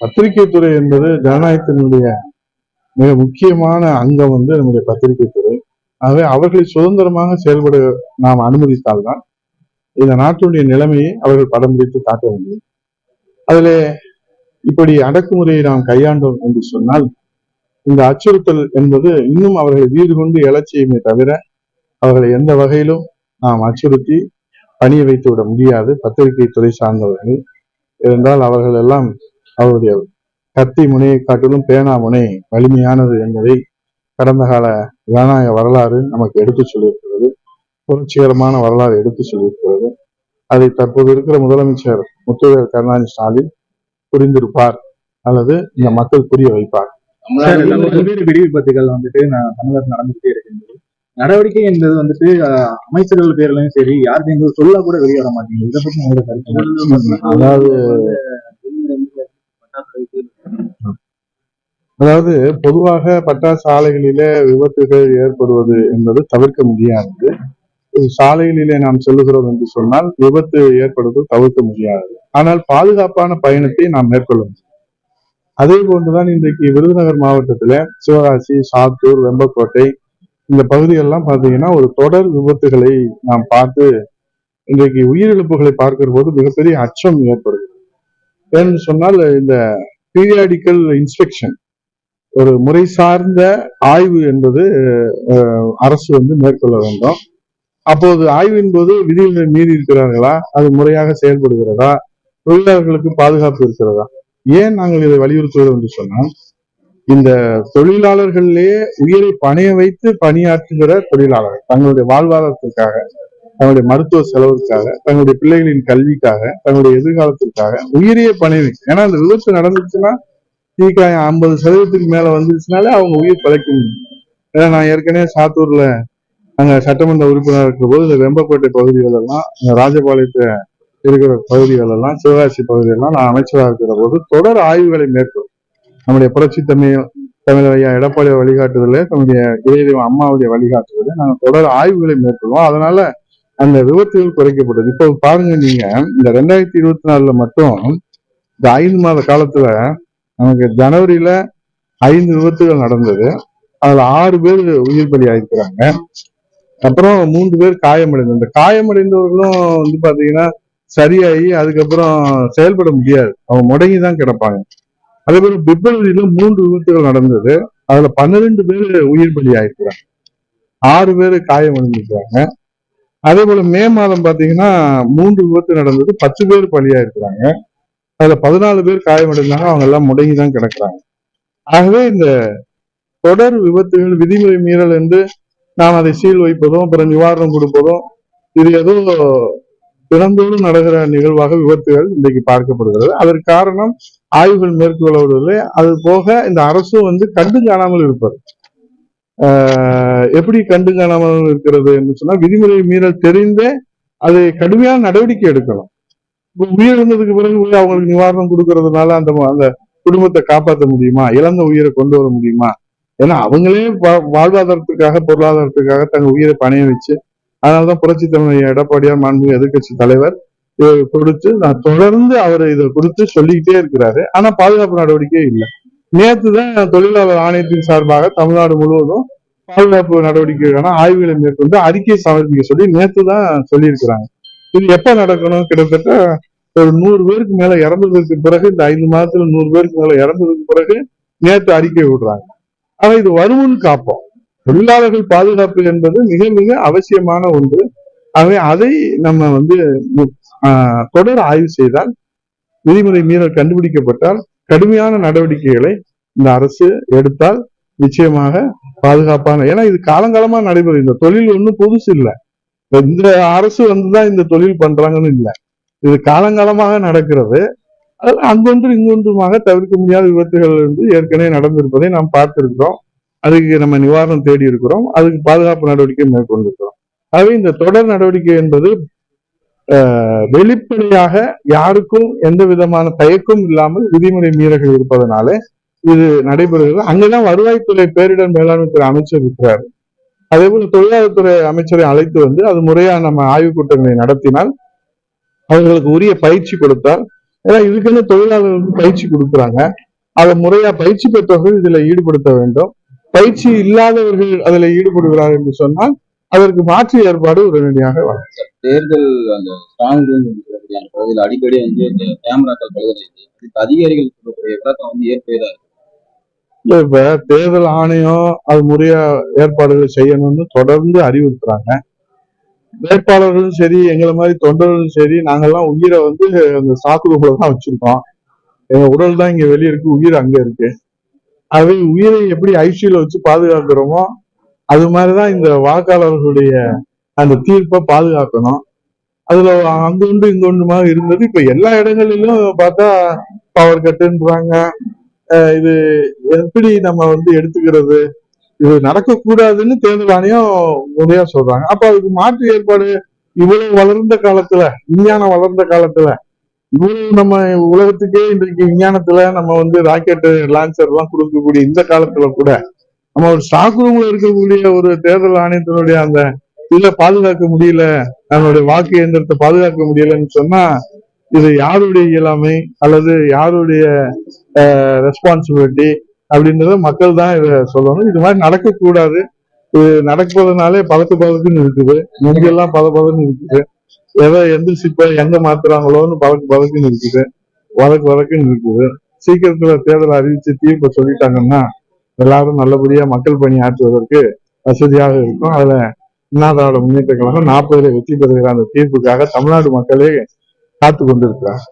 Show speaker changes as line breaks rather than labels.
பத்திரிகை துறை என்பது ஜனநாயகத்தினுடைய மிக முக்கியமான அங்கம் வந்து நம்முடைய பத்திரிகை துறை. ஆகவே அவர்களை சுதந்திரமாக செயல்பட நாம் அனுமதித்தால்தான் இந்த நாட்டுடைய நிலைமையை அவர்கள் படம் பிடித்து காட்ட முடியும். அதிலே இப்படி அடக்குமுறையை நாம் கையாண்டோம் என்று சொன்னால் இந்த அச்சுறுத்தல் என்பது இன்னும் அவர்களை வீடு கொண்டு எழச் செய்யுமே தவிர அவர்களை எந்த வகையிலும் நாம் அச்சுறுத்தி பணிய வைத்து விட முடியாது. பத்திரிகை துறை சார்ந்தவர்கள். இருந்தால் அவர்கள் எல்லாம் அவருடைய கத்தி முனையை காட்டிலும் பேனா முனை வலிமையானது என்பதை கடந்த கால ஜனநாயக வரலாறு நமக்கு எடுத்து சொல்லியிருக்கிறது. புரட்சிகரமான வரலாறு எடுத்து சொல்லியிருக்கிறது. அதை தற்போது இருக்கிற முதலமைச்சர் முத்துவேல் கருணாநிதி ஸ்டாலின் புரிந்திருப்பார் அல்லது இந்த மக்கள் புரிய வைப்பார்.
பல்வேறு வெடி விபத்துகள் வந்துட்டு நான் தமிழகத்தில் நடந்துகிட்டே இருக்கின்றது. நடவடிக்கை என்பது வந்துட்டு அமைச்சர்கள் பேர்லயும் சரி யாருக்கு எங்களுக்கு சொல்ல கூட வெளியே வர மாட்டேங்குது. இதை பத்தி?
அதாவது அதாவது பொதுவாக பட்டாசு ஆலைகளிலே விபத்துகள் ஏற்படுவது என்பது தவிர்க்க முடியாதது சாலைகளிலே நாம் செல்லுகிறோம் என்று சொன்னால் விபத்து ஏற்படுவது தவிர்க்க முடியாதது ஆனால் பாதுகாப்பான பயணத்தை நாம் மேற்கொள்ள முடியும். அதே போன்றுதான் இன்றைக்கு விருதுநகர் மாவட்டத்துல சிவகாசி சாத்தூர் வெம்பக்கோட்டை இந்த பகுதியெல்லாம் பார்த்தீங்கன்னா ஒரு தொடர் விபத்துகளை நாம் பார்த்து இன்றைக்கு உயிரிழப்புகளை பார்க்கிற போது மிகப்பெரிய அச்சம் ஏற்படுகிறது. ஏன்னு சொன்னால் இந்த பீரியாடிக்கல் இன்ஸ்பெக்ஷன் ஒரு முறை சார்ந்த ஆய்வு என்பது அரசு வந்து மேற்கொள்ள வேண்டும். அப்போது ஆய்வின் போது விதிகளை மீறி இருக்கிறார்களா? அது முறையாக செயல்படுகிறதா? தொழிலாளர்களுக்கு பாதுகாப்பு இருக்கிறதா? ஏன் நாங்கள் இதை வலியுறுத்துகிறோம் என்று சொன்னால் இந்த தொழிலாளர்களிலேயே உயிரை பணைய வைத்து பணியாற்றுகிற தொழிலாளர்கள் தங்களுடைய வாழ்வாதாரத்திற்காக தங்களுடைய மருத்துவ செலவுக்காக தங்களுடைய பிள்ளைகளின் கல்விக்காக தங்களுடைய எதிர்காலத்திற்காக உயிரையே பணைய ஏன்னா அந்த விபத்து நடந்துச்சுன்னா தீக்காயம் ஐம்பது சதவீதத்துக்கு மேல வந்துருச்சுனாலே அவங்க உயிர் பிழைக்க முடியும். ஏன்னா நான் ஏற்கனவே சாத்தூர்ல அங்க சட்டமன்ற உறுப்பினர் இருக்கிற போது இந்த வெம்பப்பேட்டை பகுதிகள் எல்லாம் இந்த இருக்கிற பகுதிகள் எல்லாம் சிவகாசி பகுதியெல்லாம் நான் அமைச்சராக இருக்கிற போது தொடர் ஆய்வுகளை மேற்கொள்ளும் நம்முடைய புரட்சி தமிழ் தமிழ் ஐயா எடப்பாடி வழிகாட்டுதல நம்முடைய இளையதெய்வம் அம்மாவுடைய வழிகாட்டுதல நாங்கள் தொடர் ஆய்வுகளை மேற்கொள்வோம். அதனால அந்த விபத்துகள் குறைக்கப்பட்டது. இப்போ பாருங்க நீங்க இந்த ரெண்டாயிரத்தி இருபத்தி நாலுல மட்டும் இந்த ஐந்து மாத காலத்துல நமக்கு ஜனவரியில ஐந்து விபத்துகள் நடந்தது. அதுல ஆறு பேர் உயிர் பலி ஆயிருக்கிறாங்க அப்புறம் மூன்று பேர் காயமடைந்த இந்த காயமடைந்தவர்களும் வந்து பாத்தீங்கன்னா சரியாகி அதுக்கப்புறம் செயல்பட முடியாது. அவங்க முடங்கி தான் கிடப்பாங்க. அதே போல பிப்ரவரியில மூன்று விபத்துகள் நடந்தது. அதுல பன்னிரெண்டு பேர் உயிர் பலி ஆயிருக்கிறாங்க ஆறு பேர் காயமடைஞ்சிருக்கிறாங்க அதே போல மே மாதம் பாத்தீங்கன்னா மூன்று விபத்து நடந்தது. பத்து பேர் பலியாயிருக்கிறாங்க. அதுல பதினாலு பேர் காயமடைந்தாங்க அவங்க எல்லாம் முடங்கி தான் கிடக்குறாங்க. ஆகவே இந்த தொடர் விபத்துகள் விதிமுறை மீறல் என்று நாம் அதை சீல் வைப்பதும் அப்புறம் நிவாரணம் கொடுப்பதும் இது ஏதோ தினந்தோறும் நடக்கிற நிகழ்வாக விபத்துகள் இன்றைக்கு பார்க்கப்படுகிறது. அதற்கு காரணம் ஆய்வுகள் மேற்கொள்ளவில்லை அது போக இந்த அரசும் வந்து கண்டு காணாமல் இருப்பது. ஆஹ் எப்படி கண்டு காணாமல் இருக்கிறது என்று சொன்னா விதிமுறை மீறல் தெரிந்தே அதை கடுமையான நடவடிக்கை எடுக்கணும். உயிரிழந்ததுக்கு பிறகு அவங்களுக்கு நிவாரணம் கொடுக்கறதுனால அந்த அந்த குடும்பத்தை காப்பாற்ற முடியுமா? இழந்த உயிரை கொண்டு வர முடியுமா? ஏன்னா அவங்களே வாழ்வாதாரத்துக்காக பொருளாதாரத்துக்காக தங்க உயிரை பணைய வச்சு அதனாலதான் புரட்சி தமிழ் எடப்பாடியார் மாண்பு எதிர்கட்சி தலைவர் இதை கொடுத்து நான் தொடர்ந்து அவர் இதை கொடுத்து சொல்லிக்கிட்டே இருக்கிறாரு. ஆனா பாதுகாப்பு நடவடிக்கை இல்லை. நேற்று தான் தொழிலாளர் ஆணையத்தின் சார்பாக தமிழ்நாடு முழுவதும் பாதுகாப்பு நடவடிக்கைக்கான ஆய்வுகளை மேற்கொண்டு அறிக்கை சமர்ப்பிக்க சொல்லி நேற்று தான் சொல்லியிருக்கிறாங்க. இது எப்ப நடக்கணும்? கிட்டத்தட்ட ஒரு நூறு பேருக்கு மேல இறந்ததுக்கு பிறகு இந்த ஐந்து மாதத்துல நூறு பேருக்கு மேல இறந்ததுக்கு பிறகு நேத்து அறிக்கை விடுறாங்க. ஆனா இது வருமுன் காப்போம். தொழிலாளர்கள் பாதுகாப்பு என்பது மிக மிக அவசியமான ஒன்று. ஆகவே அதை நம்ம வந்து ஆஹ், தொடர் ஆய்வு செய்தால் விதிமுறை மீறல் கண்டுபிடிக்கப்பட்டால் கடுமையான நடவடிக்கைகளை இந்த அரசு எடுத்தால் நிச்சயமாக பாதுகாப்பான ஏன்னா இது காலங்காலமா நடைபெறும். இந்த தொழில் ஒன்றும் புதுசு இல்லை இந்த அரசு வந்துதான் இந்த தொழில் பண்றாங்கன்னு இல்லை. இது காலங்காலமாக நடக்கிறது. அதில் அங்கொன்று இங்கொன்றுமாக தவிர்க்க முடியாத விபத்துகள் வந்து ஏற்கனவே நடந்திருப்பதை நாம் பார்த்திருக்கிறோம். அதுக்கு நம்ம நிவாரணம் தேடி இருக்கிறோம் அதுக்கு பாதுகாப்பு நடவடிக்கை மேற்கொண்டிருக்கிறோம். ஆகவே இந்த தொடர் நடவடிக்கை என்பது ஆஹ், வெளிப்படையாக யாருக்கும் எந்த விதமான தயக்கம் இல்லாமல் விதிமுறை மீறல்கள் இருப்பதனால இது நடைபெறுகிறது. அங்கதான் வருவாய்த்துறை பேரிடர் மேலாண்மை துறை அமைச்சர் இருக்கிறார். அதே போல தொழிலாளர் துறை அமைச்சரை அழைத்து வந்து அது முறையா நம்ம ஆய்வுக் கூட்டங்களை நடத்தினால் அவர்களுக்கு உரிய பயிற்சி கொடுத்தால் ஏன்னா இதுக்குன்னு தொழிலாளர்களுக்கு பயிற்சி கொடுக்குறாங்க. அதை முறையா பயிற்சி பெற்றவர்கள் இதுல ஈடுபடுத்த வேண்டும். பயிற்சி இல்லாதவர்கள் அதுல ஈடுபடுகிறார்கள் என்று சொன்னால் அதற்கு மாற்று ஏற்பாடு உடனடியாக வரும்.
தேர்தல் அந்த ஸ்ட்ராங் பகுதியில் அடிக்கடி வந்து இந்த கேமராக்கள் பழுதடையுது. இதுக்கு அதிகாரிகள் சொல்லக்கூடிய விளக்கம் வந்து ஏற்பதா இருக்கு.
இல்ல இப்ப தேர்தல் ஆணையம் அது முறையா ஏற்பாடுகள் செய்யணும்னு தொடர்ந்து அறிவுறுத்துறாங்க. வேட்பாளர்களும் சரி எங்களை மாதிரி தொண்டர்களும் சரி நாங்கெல்லாம் உயிரை வந்து அந்த சாக்குக்குள்ள தான் வச்சிருக்கோம். எங்க உடல் தான் இங்க வெளியே இருக்கு உயிர் அங்க இருக்கு. அது உயிரை எப்படி ஐசியூல வச்சு பாதுகாக்கிறோமோ அது மாதிரிதான் இந்த வாக்காளர்களுடைய அந்த தீர்ப்பை பாதுகாக்கணும். அதுல அங்கொண்டு இங்கொண்டுமா இருந்தது. இப்ப எல்லா இடங்களிலும் பார்த்தா பவர் கட்டுன்றாங்க அஹ் இது எப்படி நம்ம வந்து எடுத்துக்கிறது? இது நடக்கக்கூடாதுன்னு தேர்தல் ஆணையம் முறையா சொல்றாங்க. அப்ப அதுக்கு மாற்று ஏற்பாடு இவ்வளவு வளர்ந்த காலத்துல விஞ்ஞானம் வளர்ந்த காலத்துல இவ்வளவு நம்ம உலகத்துக்கே இன்றைக்கு விஞ்ஞானத்துல நம்ம வந்து ராக்கெட் லான்ச்சர் எல்லாம் கொடுக்கக்கூடிய இந்த காலத்துல கூட நம்ம ஒரு ஸ்டாக் ரூம்ல இருக்கக்கூடிய ஒரு தேர்தல் ஆணையத்தினுடைய அந்த இதை பாதுகாக்க முடியல நம்மளுடைய வாக்கு இயந்திரத்தை பாதுகாக்க முடியலன்னு சொன்னா இது யாருடைய இயலாமை? அல்லது யாருடைய ரெஸ்பான்சிபிலிட்டி அப்படின்றத மக்கள் தான் இதை சொல்லணும். இது மாதிரி நடக்கக்கூடாது. இது நடப்பதனாலே பதத்து பதத்துன்னு இருக்குது. நெஞ்செல்லாம் பத பதன்னு இருக்குது. எதை எந்த சிப்பை எங்க மாத்துறாங்களோன்னு பதக்கு பதக்குன்னு இருக்குது. வதக்கு வதக்குன்னு இருக்குது. சீக்கிரத்துல தேர்தல் அறிவிச்சு தீர்ப்பை சொல்லிட்டாங்கன்னா எல்லாரும் நல்லபடியா மக்கள் பணி ஆற்றுவதற்கு வசதியாக இருக்கும். அதுல அண்ணா முன்னேற்ற கழகம் நாற்பதுல வெற்றி பெறுகிற அந்த தீர்ப்புக்காக தமிழ்நாடு மக்களே காத்து கொண்டிருக்கிறார்.